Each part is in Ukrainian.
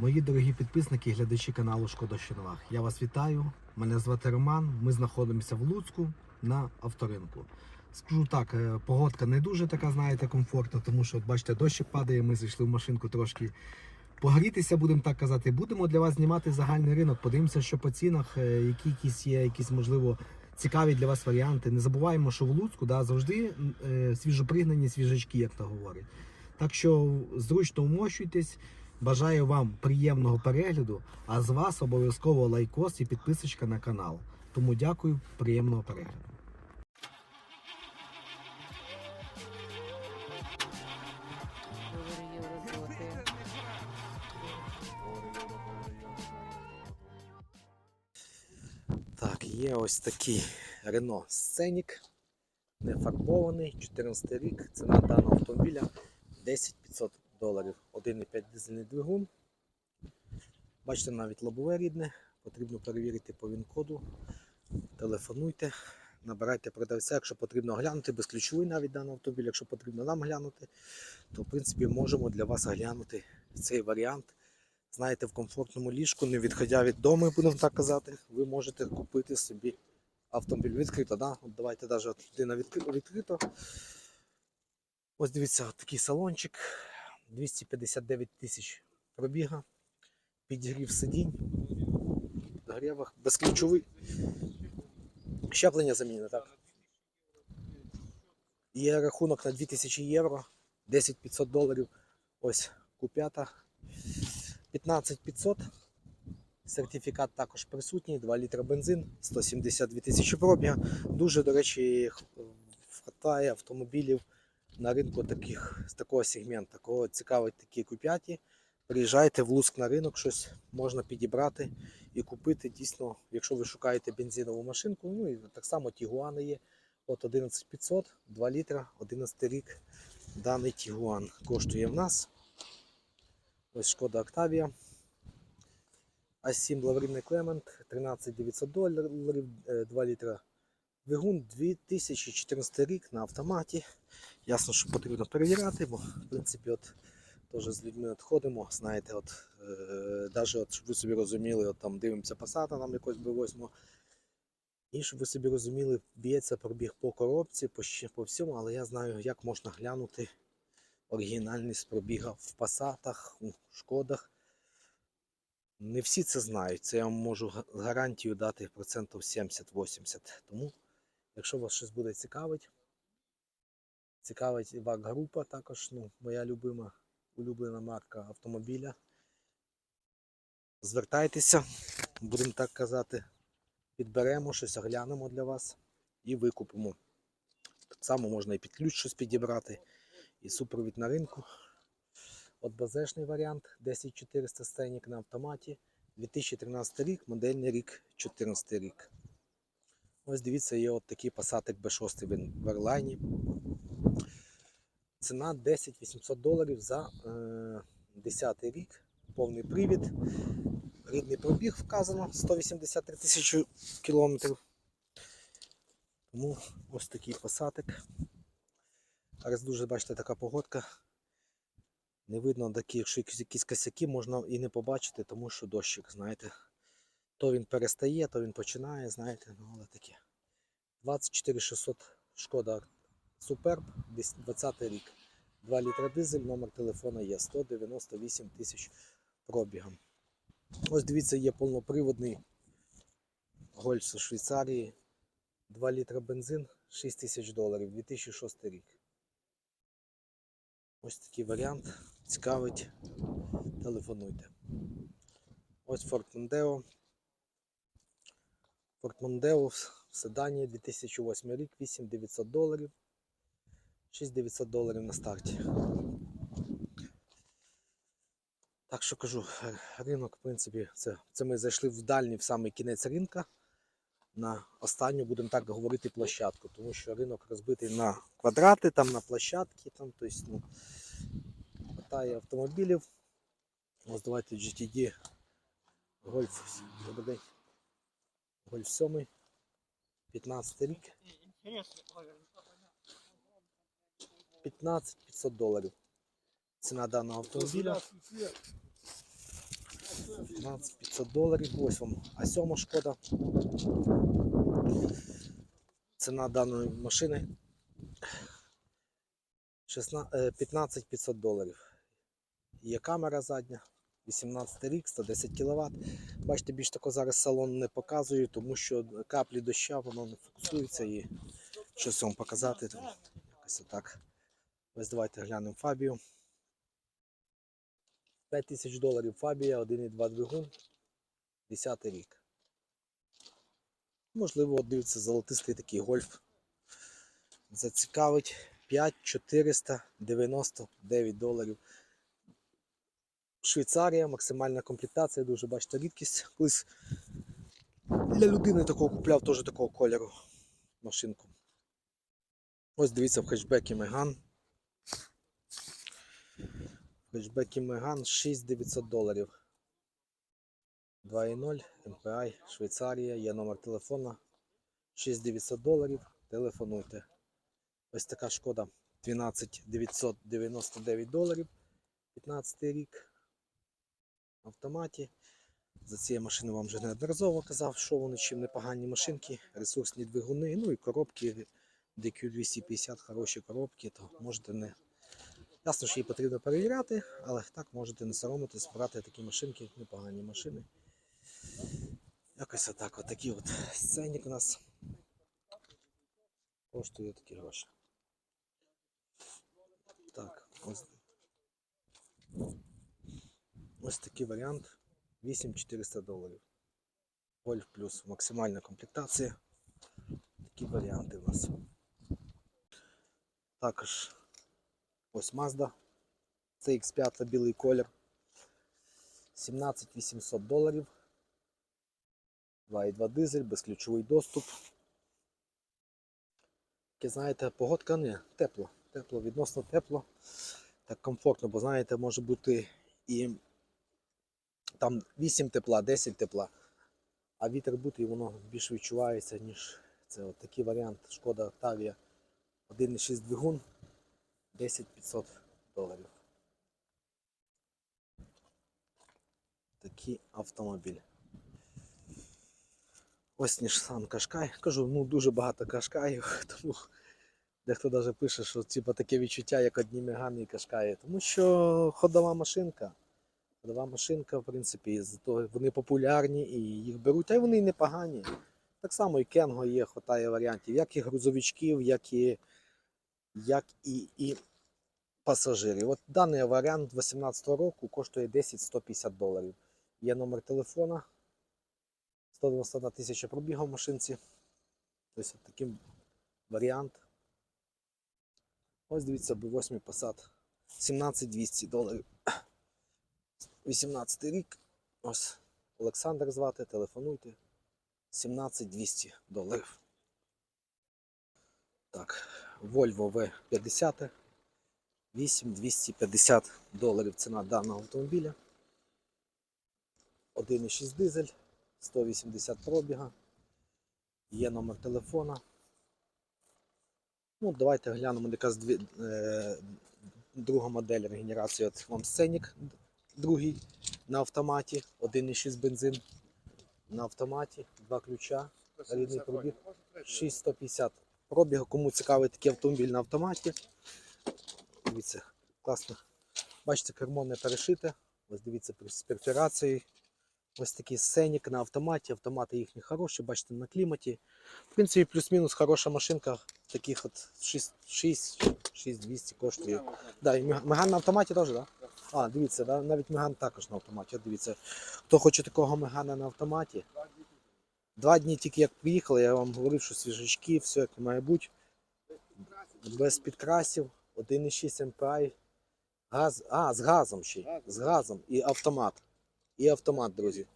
Мої дорогі підписники і глядачі каналу Шкода Щоновах. Я вас вітаю. Мене звати Роман. Ми знаходимося в Луцьку на авторинку. Скажу так, е, погодка не дуже така, знаєте, комфортна, тому що, от бачите, дощик падає. Ми зайшли в машинку трошки погрітися, будемо так казати. Будемо для вас знімати загальний ринок. Подивимося, що по цінах, е, які якісь є, якісь можливо цікаві для вас варіанти. Не забуваємо, що в Луцьку да, завжди е, свіжопригнані свіжачки, як то говорять. Так що зручно умощуйтесь. Бажаю вам приємного перегляду, а з вас обов'язково лайкос і підписочка на канал. Тому дякую, приємного перегляду. Так, є ось такий Renault Scenic, не фарбований, 14 рік. Ціна даного автомобіля 10 500 доларів. 1,5 дизельний двигун. Бачите, навіть лобове рідне. Потрібно перевірити по ВІН-коду. Телефонуйте, набирайте продавця, якщо потрібно глянути, безключовий навіть даний автомобіль, якщо потрібно нам глянути, то в принципі можемо для вас оглянути цей варіант. Знаєте, в комфортному ліжку, не відходя від дому, будемо так казати, ви можете купити собі автомобіль відкрито. Да? От давайте навіть людина відкрито. Ось дивіться, от такий салончик. 259 тисяч пробіга. Підігрів сидінь. Підогрівах. Безключовий. Щеплення замінене, так? Є рахунок на 2000 євро, 10 500 доларів. Ось купята. 15 500. Сертифікат також присутній, 2 літра бензин, 172 тисячі пробіга. Дуже, до речі, вистачає автомобілів на ринку таких, з такого сегменту. Кого цікавить такі куп'яті, приїжджайте в Луцьк на ринок, щось можна підібрати і купити. Дійсно, якщо ви шукаєте бензинову машинку, ну і так само Тігуани є. От 11500, 2 літра, 11 рік. Даний Тігуан коштує в нас. Ось Шкода Октавія. А7 Лаврівний Клемент, 13 900 доларів, е, 2 літра двигун, 2014 рік на автоматі. Ясно, що потрібно перевіряти, бо в принципі от теж з людьми от ходимо, знаєте, от, е, навіть от, щоб ви собі розуміли, от там дивимося Passat нам якось B8. І щоб ви собі розуміли, б'ється пробіг по коробці, по, по всьому, але я знаю, як можна глянути оригінальність пробіга в Пасатах, у Шкодах. Не всі це знають. Це я вам можу га- гарантію дати процентів 70-80. Тому, якщо вас щось буде цікавить, цікавить вак група також, ну, моя любима, улюблена марка автомобіля. Звертайтеся, будемо так казати, підберемо щось, оглянемо для вас і викупимо. Так само можна і під ключ щось підібрати і супровід на ринку. От базешний варіант 10400 сценік на автоматі. 2013 рік, модельний рік, 14 рік. Ось дивіться, є от такий пасатик B6 він в Ерлайні. Ціна 10 800 доларів за е, 10 рік. Повний привід. Рідний пробіг вказано 183 тисячі кілометрів. Тому ось такий пасатик. Зараз дуже бачите така погодка. Не видно такі, якщо якісь косяки можна і не побачити, тому що дощик, знаєте. То він перестає, то він починає, знаєте, ну але таке. 24 600 шкода Суперб, 20 рік. 2 літра дизель, номер телефона є 198 тисяч пробігом. Ось дивіться, є повноприводний гольф з Швейцарії. 2 літра бензин, 6 тисяч доларів, 2006 рік. Ось такий варіант. Цікавить. Телефонуйте. Ось Ford Mondeo. Ford Mondeo в седані 2008 рік, 8900 доларів. 6900 доларів на старті. Так що кажу, ринок, в принципі, це, це ми зайшли в дальній в самий кінець ринка. На останню, будемо так говорити, площадку, тому що ринок розбитий на квадрати, там на площадки, там, тобто, ну, хватає автомобілів. Ось давайте GTD Golf, добрий день. Golf 7, 15 рік. 15 500 доларів. Ціна даного автомобіля. 15 500 доларів. Ось вам А7 шкода. Ціна даної машини 16, е, 15 500 доларів. Є камера задня, 18 рік, 110 кВт. Бачите, більш тако зараз салон не показую, тому що каплі доща воно не фокусується і щось вам показати. Якось отак. Ось давайте глянемо Фабію. 5 тисяч доларів Фабія, 1,2 двигун, 10 рік. Можливо, дивиться золотистий такий гольф. Зацікавить 5499 доларів. Швейцарія, максимальна комплектація, дуже бачите, рідкість. Колись для людини такого купляв теж такого кольору машинку. Ось дивіться в хетчбекі Меган. Хетчбекі Меган 6900 доларів. 2.0 MPI, Швейцарія, є номер телефона 6900 доларів. Телефонуйте. Ось така шкода 12999 доларів. 15 рік. В автоматі. За цією машиною вам вже неодноразово казав, що вони чим непогані машинки, ресурсні двигуни, ну і коробки DQ250, хороші коробки, то можете не. Ясно, що її потрібно перевіряти, але так можете не соромитись, брати такі машинки, непогані машини. Якось отак, от такі от сценник у нас коштує такі гроші. Так, ось. Ось такий варіант 8400 доларів. Гольф плюс максимальна комплектація. Такі варіанти у нас. Також ось Mazda. CX5 білий колір. 17800 доларів. 2,2 дизель, безключовий доступ. Таке, знаєте, погодка не тепло. Тепло, відносно тепло. Так комфортно, бо знаєте, може бути і там 8 тепла, 10 тепла, а вітер бути і воно більше відчувається, ніж це. От такий варіант. Шкода Octavia 1,6 двигун 10 500 доларів. Такий автомобіль. Ось Nissan Qashqai. Кажу, ну дуже багато Qashqai'ів, тому дехто навіть пише, що типу, таке відчуття, як одні Мегани і Qashqai. Тому що ходова машинка. Ходова машинка, в принципі, з того вони популярні і їх беруть, та й вони і непогані. Так само і Кенго є, хватає варіантів, як і грузовичків, як і, як і, і пасажирів. От даний варіант 2018 року коштує 10-150 доларів. Є номер телефона. 191 тисяча пробігав в машинці. От такий варіант. Ось дивіться, B8 Passat. 17200 доларів. 18 рік. Ось Олександр звати, телефонуйте. 17200 доларів. Так, Volvo V50. 8250 доларів ціна даного автомобіля. 1,6 дизель, 180 пробіга. Є номер телефона. Ну, давайте глянемо якась дві, е, друга модель регенерації. От вам сценік другий на автоматі, 1,6 бензин на автоматі, два ключа, рідний пробіг, 6150 пробігу. Кому цікавий такий автомобіль на автоматі. Дивіться, класно. Бачите, кермо не перешите. Ось дивіться з перфорацією. Ось такий сценік на автоматі. Автомати їхні хороші, бачите, на кліматі. В принципі, плюс-мінус хороша машинка. Таких от 6-6200 коштує. Да, і Меган на автоматі теж, так? Да? А, дивіться, да? навіть Меган також на автоматі. От дивіться, хто хоче такого Мегана на автоматі. Два дні тільки як приїхали, я вам говорив, що свіжачки, все як має бути. Без підкрасів, 1,6 MPI. Газ, а, з газом ще. й, З газом і автомат. І автомат, друзі.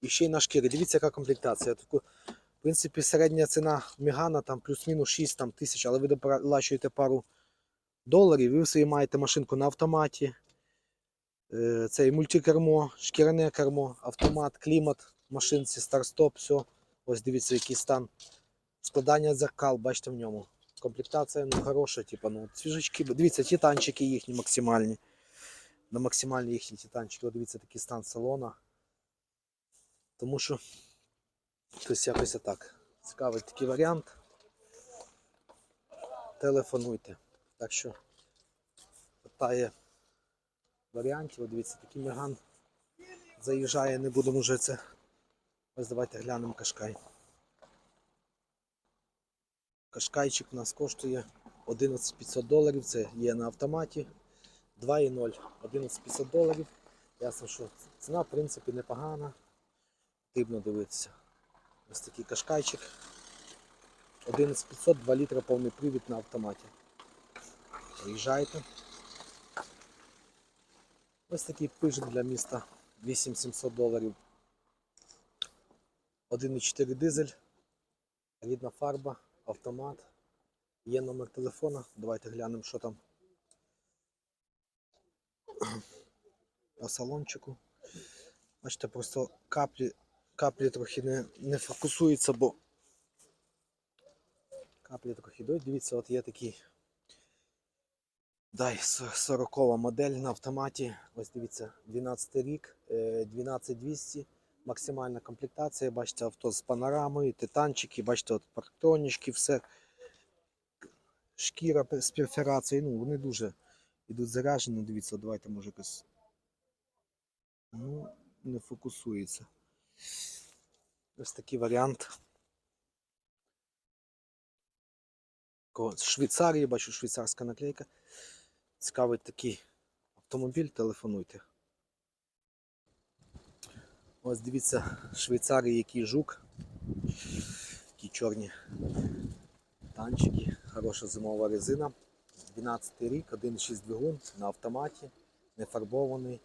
І ще й на шкірі. Дивіться, яка комплектація. Таку, в принципі, середня ціна Мегана там плюс-мінус 6 там, тисяч, але ви доплачуєте пару доларів, і ви собі маєте машинку на автоматі. Е, Це і мультикермо, шкіряне кермо, автомат, клімат, машинці, старт-стоп, все. Ось дивіться, який стан. Складання дзеркал, бачите в ньому. Комплектація ну, хороша, типу, ну, свіжачки. Дивіться, титанчики їхні максимальні. На максимальні їхні титанчики. От дивіться такий стан салона. Тому що тобто якось так. Цікавий такий варіант. Телефонуйте. Так що питає варіантів. От Дивіться, такий меган заїжджає, не будемо вже це. Ось давайте глянемо кашкай. Кашкайчик у нас коштує 11500 доларів. Це є на автоматі. 2,0. 11500 доларів. Ясно, що ціна, в принципі, непогана. Потрібно дивитися. Ось такий кашкайчик. 11500, 2 літра повний привід на автоматі. Приїжджайте. Ось такий пижик для міста 8700 доларів. 1,4 дизель, рідна фарба, автомат. Є номер телефона. Давайте глянемо, що там по салончику. Бачите, просто каплі, каплі трохи не, не фокусуються, бо каплі трохи йдуть. Дивіться, от є такий Дай 40 модель на автоматі. Ось дивіться, 12 рік, е, 12200, максимальна комплектація. Бачите, авто з панорамою, титанчики, бачите, от парктронічки, все. Шкіра з перфорацією, ну вони дуже йдуть заряджені. Дивіться, давайте може якось. Ну, не фокусується. Ось такий варіант. З Швейцарії, бачу, швейцарська наклейка. Цікавий такий автомобіль, телефонуйте. Ось дивіться, в який жук. Такі чорні танчики, хороша зимова резина. 12 рік, 1.6 двигун на автоматі, не фарбований,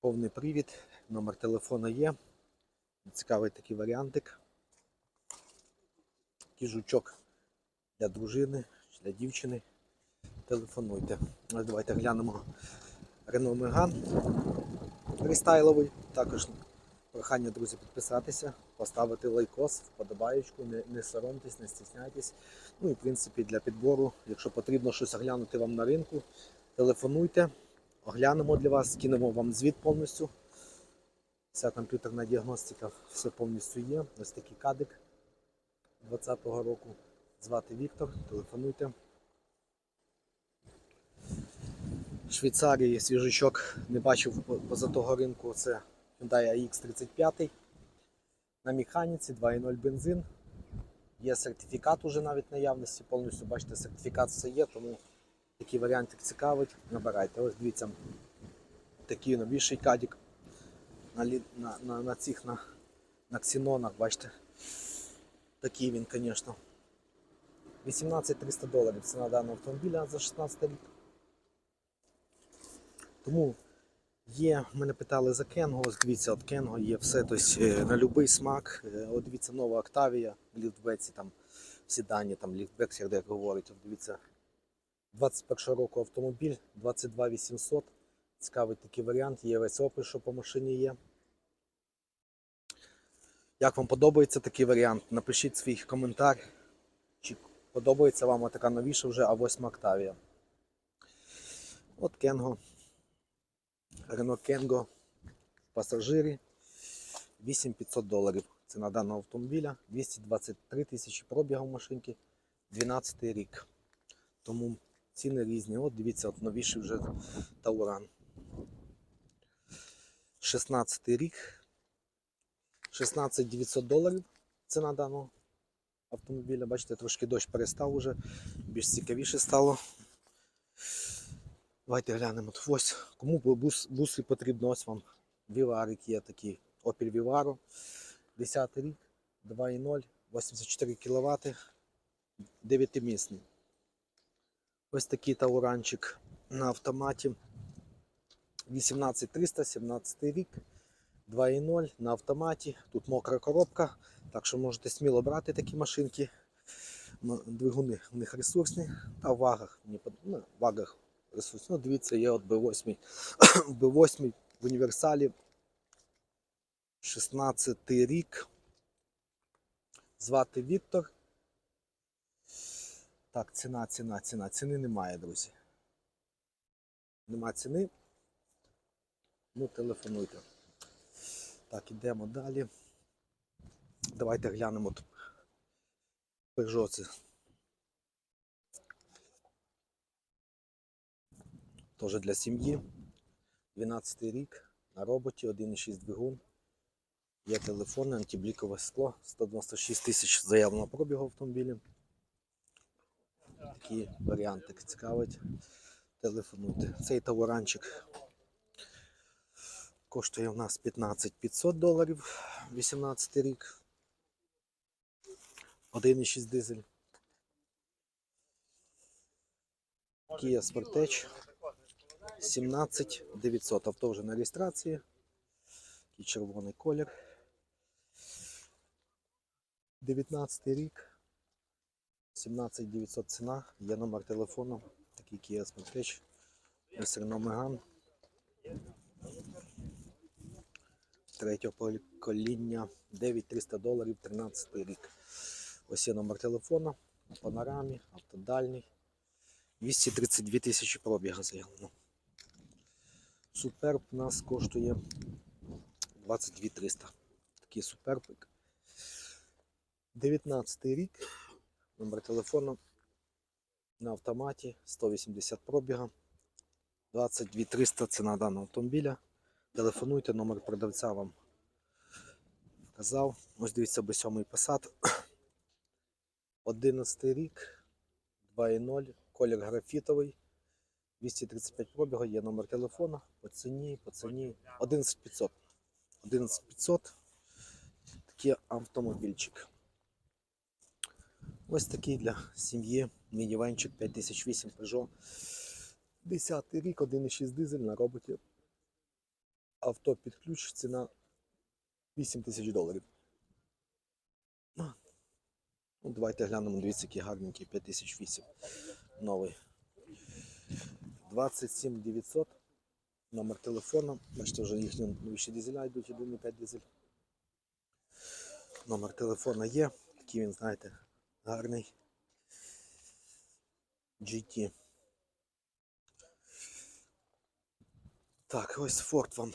повний привід, номер телефона є. Цікавий такий варіантик. Такий жучок для дружини, для дівчини телефонуйте. Давайте глянемо Renault Megane рестайловий. Також прохання, друзі, підписатися, поставити лайкос, вподобаєчку, не, не соромтесь, не стісняйтесь. Ну і в принципі для підбору, якщо потрібно щось оглянути вам на ринку, телефонуйте, оглянемо для вас, кинемо вам звіт повністю. Вся комп'ютерна діагностика, все повністю є. Ось такий кадик 2020 року. Звати Віктор, телефонуйте. Швейцарії свіжачок не бачив поза того ринку. Це Hyundai AX35 на механіці 2.0 бензин. Є сертифікат уже навіть наявності, повністю бачите, сертифікат все є, тому такий варіантик цікавить. Набирайте. Ось дивіться, такий новіший кадік на, на, на, на цих на, на ксенонах, бачите. Такий він, звісно. 18 300 доларів ціна даного автомобіля за 16 рік. Тому є, мене питали за Кенго, ось дивіться, от Кенго є все, тобто е, на будь-який смак. Е, От дивіться, нова Октавія в ліфтбеці, там всі дані, там ліфтбек, як говорить, от дивіться. 21 року автомобіль, 22 800. Цікавий такий варіант, є весь опис, що по машині є. Як вам подобається такий варіант? Напишіть свій коментар. Чи подобається вам така новіша вже А8 Октавія. От Кенго. Renault в пасажирі 8500 доларів. Ціна даного автомобіля 223 тисячі пробігу машинки 12 рік. Тому ціни різні. От дивіться, от новіший вже Тауран. 16 рік. 16 900 доларів ціна даного автомобіля. Бачите, трошки дощ перестав уже, більш цікавіше стало. Давайте глянемо. Ось кому бус, буси потрібно, ось вам Віварик є такий Opel Vivaro. 10 рік, 2.0, 84 кВт, 9-місний. Ось такий тауранчик на автоматі. 18300, 17 рік, 2.0 на автоматі. Тут мокра коробка, так що можете сміло брати такі машинки. Двигуни в них ресурсні, та в вагах, ну, в вагах ресурсні. Ну, дивіться, є от B8, B8 в універсалі. 16 рік. Звати Віктор. Так, ціна, ціна, ціна. Ціни немає, друзі. Нема ціни. Ну, телефонуйте. Так, ідемо далі. Давайте глянемо. Peugeot це. Теж для сім'ї. 12 рік. На роботі, 1,6 двигун. Є телефон, антиблікове скло, 196 тисяч заявленого пробігу автомобілі. Такі варіанти цікавить. Телефонуйте. Цей товаранчик коштує у нас 15 500 доларів, 18 рік. 1,6 дизель. Kia Sportage 17 900. Авто вже на реєстрації. Такий червоний колір. 19 рік. 17 900 ціна. Є номер телефону. Такий Kia Sportage. Renault Megane. Третього покоління. 9300 доларів, 13 рік. Ось є номер телефону. Панорамі, автодальний. 232 тисячі пробіга заявлено. Суперб у нас коштує 22 300. Такий супербик. 19 рік. Номер телефону на автоматі 180 пробіга. 22 300 ціна даного автомобіля. Телефонуйте, номер продавця вам вказав. Ось дивіться B7 Passat. 11 рік, 2.0, колір графітовий, 235 пробігу, є номер телефона, по ціні, по ціні 11500. 11500 такий автомобільчик. Ось такий для сім'ї мінівенчик 5008 Peugeot. 10 рік, 1,6 дизель на роботі. Авто під ключ, ціна 8 тисяч доларів. Ну, давайте глянемо, дивіться, який гарненький 5008 новий. 27 900. Номер телефону. Бачите, вже їхні новіші дизеля йдуть, 1,5 дизель. Номер телефона є. Такий він, знаєте, гарний. GT. Так, ось Ford вам.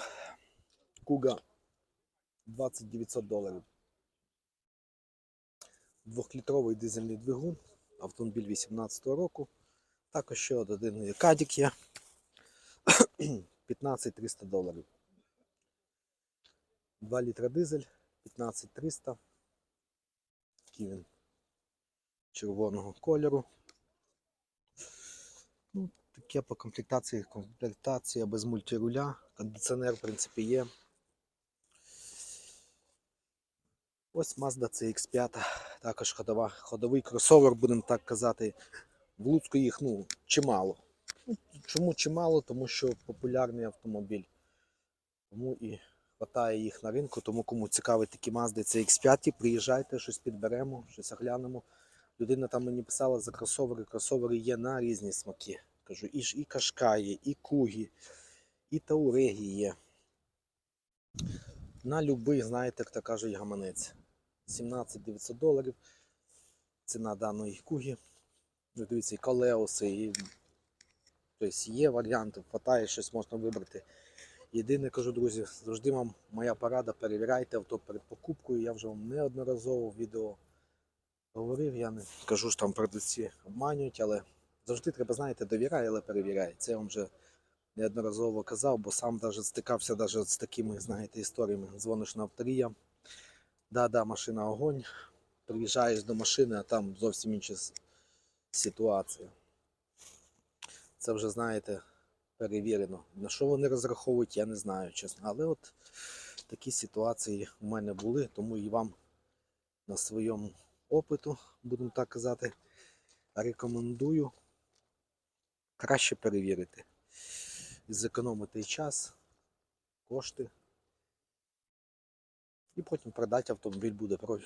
Kuga 2900 доларів. Двохлітровий дизельний двигун, автомобіль 18 року. Також ще один кадік є. 15 300 доларів. 2 літра дизель, 15 300. Такий він червоного кольору. Ну, таке по комплектації, комплектація без мультируля. Кондиціонер, в принципі, є. Ось Mazda CX5, також ходова, ходовий кросовер, будемо так казати. В Луцьку їх ну, чимало. Ну, Чому чимало? Тому що популярний автомобіль. Тому і хватає їх на ринку. Тому кому цікавить такі Mazda CX5, приїжджайте, щось підберемо, щось оглянемо. Людина там мені писала за кросовери. Кросовери є на різні смаки. Кажу, і, ж- і Кашкаї, і Кугі, і Таурегі є. На любий, знаєте, як то кажуть, гаманець. 17 900 доларів. Ціна даної куги. Ну, Дивіться, і колеоси, і тобто є варіанти, хватає, щось можна вибрати. Єдине кажу, друзі, завжди вам моя порада, перевіряйте авто перед покупкою. Я вже вам неодноразово в відео говорив. Я не кажу, що там продавці обманюють, але завжди треба, знаєте, довіряй, але перевіряй. Це я вам вже неодноразово казав, бо сам даже стикався даже з такими, знаєте, історіями. Дзвониш на авторія, да-да, машина огонь, приїжджаєш до машини, а там зовсім інша с- ситуація. Це вже, знаєте, перевірено. На що вони розраховують, я не знаю, чесно. Але от такі ситуації у мене були, тому і вам на своєму опиту, будемо так казати, рекомендую краще перевірити. Зекономити і час, кошти. І потім продати автомобіль буде про- на-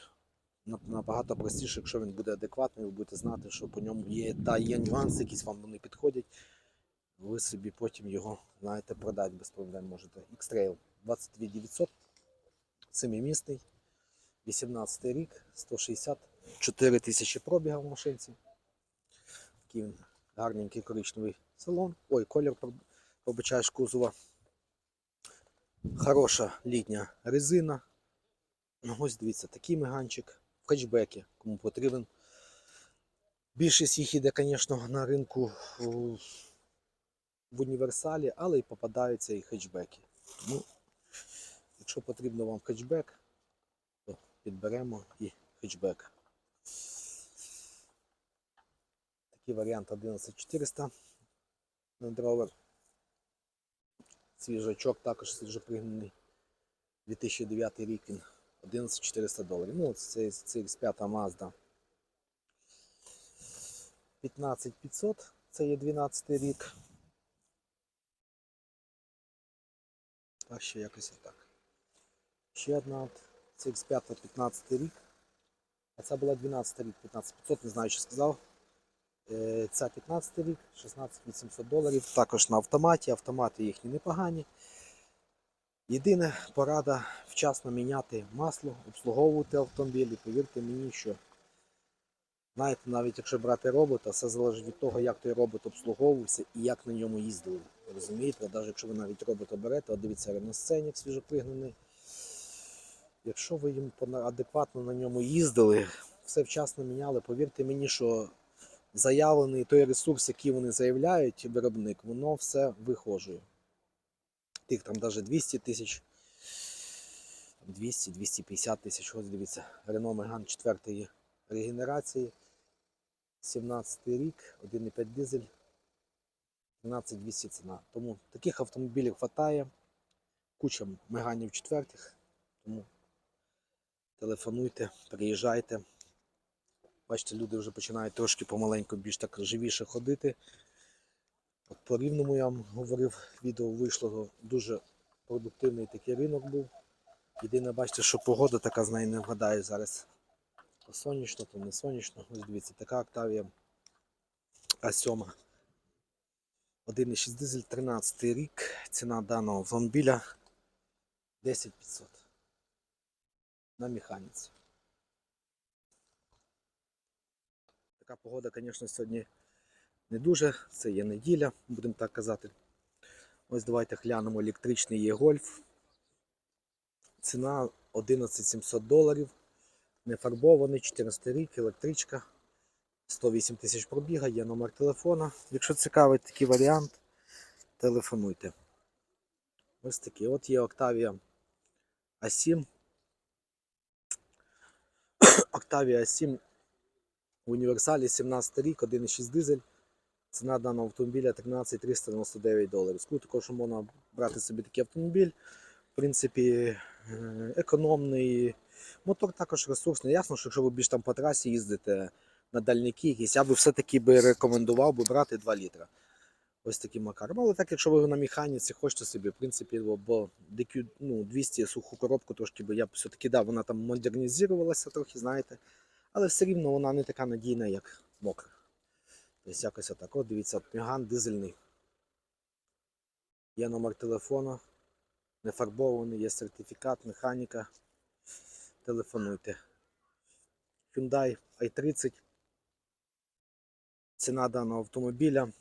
набагато простіше, якщо він буде адекватний, ви будете знати, що по ньому є, та є нюанси, якісь вам вони підходять. Ви собі потім його, знаєте, продати без проблем можете. X-Trail 22 900, семимісний, 18 рік, 164 тисячі пробіга в машинці. Такий він гарненький коричневий салон. Ой, колір пробачаєш кузова. Хороша літня резина. Ось дивіться, такий меганчик в хетчбекі, кому потрібен. Більшість їх іде, звісно, на ринку в універсалі, але і попадаються і хетчбеки. Тому, якщо потрібно вам хетчбек, то підберемо і хетчбек. Такий варіант 11400 Land Rover. Свіжачок також свіжопригнаний. 2009 рік він 11400 доларів. Ну, це, це X5 Mazda. 15500, це є 12 рік. Так, ще якось отак. Ще одна це X5 15 рік. А це була 12 рік, 15500, не знаю, що сказав. Це 15 рік, 16800 доларів. Також на автоматі. Автомати їхні непогані. Єдине порада вчасно міняти масло, обслуговувати автомобіль. І повірте мені, що знаєте, навіть якщо брати робота, все залежить від того, як той робот обслуговувався і як на ньому їздили. Розумієте, навіть якщо ви навіть робота берете, от дивіться на сцені, свіжопригнаний. Якщо ви їм адекватно на ньому їздили, все вчасно міняли, повірте мені, що заявлений той ресурс, який вони заявляють, виробник, воно все вихожує. Тих там навіть 200 тисяч, 200-250 тисяч. Ось дивіться, Renault Megane 4 регенерації, 17 рік, 1,5 дизель, 15200 ціна. Тому таких автомобілів вистачає, куча меганів четвертих, тому телефонуйте, приїжджайте. Бачите, люди вже починають трошки помаленьку більш так живіше ходити. По рівному я вам говорив, відео вийшло дуже продуктивний такий ринок був. Єдине, бачите, що погода така з нею не вгадає зараз. То сонячно, то не сонячно. Ось дивіться, така Octavia А7. 1,6 дизель, 13 рік. Ціна даного автомобіля 10500 на механіці. Така погода, звісно, сьогодні не дуже. Це є неділя, будемо так казати. Ось давайте глянемо електричний є гольф. Ціна 11700 доларів. Не фарбований, 14 рік, електричка. 108 тисяч пробіга, є номер телефона. Якщо цікавий такий варіант, телефонуйте. Ось такий. От є Octavia A7. Octavia A7 в універсалі 17 рік, 1,6 дизель. Ціна даного автомобіля 13 399 доларів. Скажу також, можна брати собі такий автомобіль. В принципі, е, економний. Мотор також ресурсний. Ясно, що якщо ви більш там по трасі їздите на дальняки якісь, я би все-таки би рекомендував би брати 2 літра. Ось таким макаром. Але так, якщо ви на механіці хочете собі, в принципі, бо- бо DQ, ну, 200 суху коробку трошки би я все-таки да, вона там модернізувалася трохи, знаєте. Але все рівно вона не така надійна, як мокра. Тобто якось отак. От дивіться, Меган дизельний. Є номер телефона, не фарбований, є сертифікат, механіка. Телефонуйте. Hyundai i30. Ціна даного автомобіля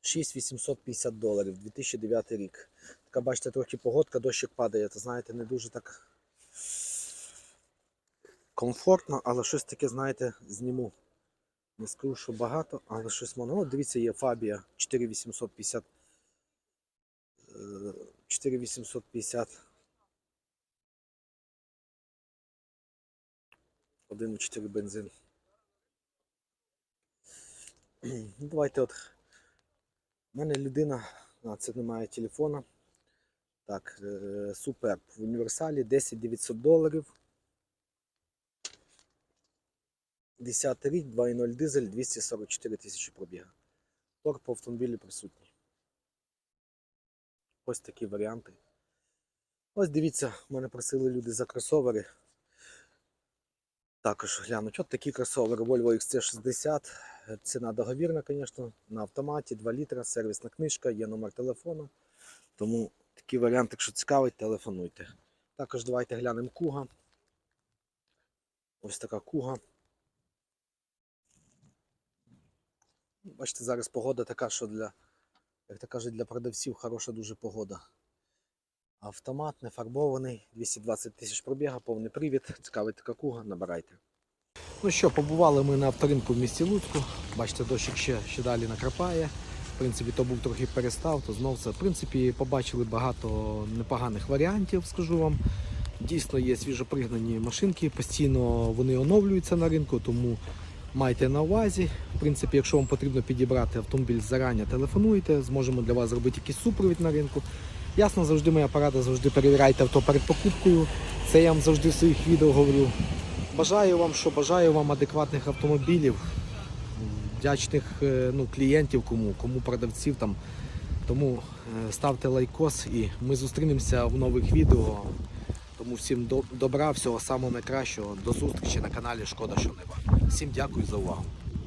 6850 доларів, 2009 рік. Така, бачите, трохи погодка, дощик падає, то знаєте, не дуже так комфортно, але щось таке, знаєте, зніму. Не скажу, що багато, але щось воно. От дивіться, є Фабія 4850. е, 4850. 1,4 бензин. Ну, Давайте от. У мене людина, а це немає телефона. Так, Суперб в універсалі 10 900 доларів. 10 рік, 2.0 дизель, 244 тисячі пробіга. Торг по автомобілі присутній. Ось такі варіанти. Ось дивіться, мене просили люди за кросовери. Також глянуть. От такі кросовери Volvo XC60. Ціна договірна, звісно, на автоматі, 2 літра, сервісна книжка, є номер телефону. Тому такий варіант, якщо цікавить, телефонуйте. Також давайте глянемо куга. Ось така куга. Бачите, зараз погода така, що для, як то кажуть, для продавців хороша дуже погода. Автомат не фарбований, 220 тисяч пробіга, повний привід. Цікавить така куга, набирайте. Ну що, побували ми на авторинку в місті Луцьку. Бачите, дощик ще, ще далі накрапає. В принципі, то був трохи перестав, то знов це. В принципі, побачили багато непоганих варіантів, скажу вам. Дійсно є свіжопригнані машинки, постійно вони оновлюються на ринку, тому майте на увазі. В принципі, якщо вам потрібно підібрати автомобіль зарані, телефонуйте, зможемо для вас зробити якийсь супровід на ринку. Ясно, завжди моя порада, завжди перевіряйте авто перед покупкою. Це я вам завжди в своїх відео говорю. Бажаю вам, що бажаю вам адекватних автомобілів, вдячних е, ну, клієнтів, кому, кому продавців там. Тому е, ставте лайкос і ми зустрінемося в нових відео. Тому всім добра, всього самого найкращого. До зустрічі на каналі Шкода Що Неба. Всім дякую за увагу.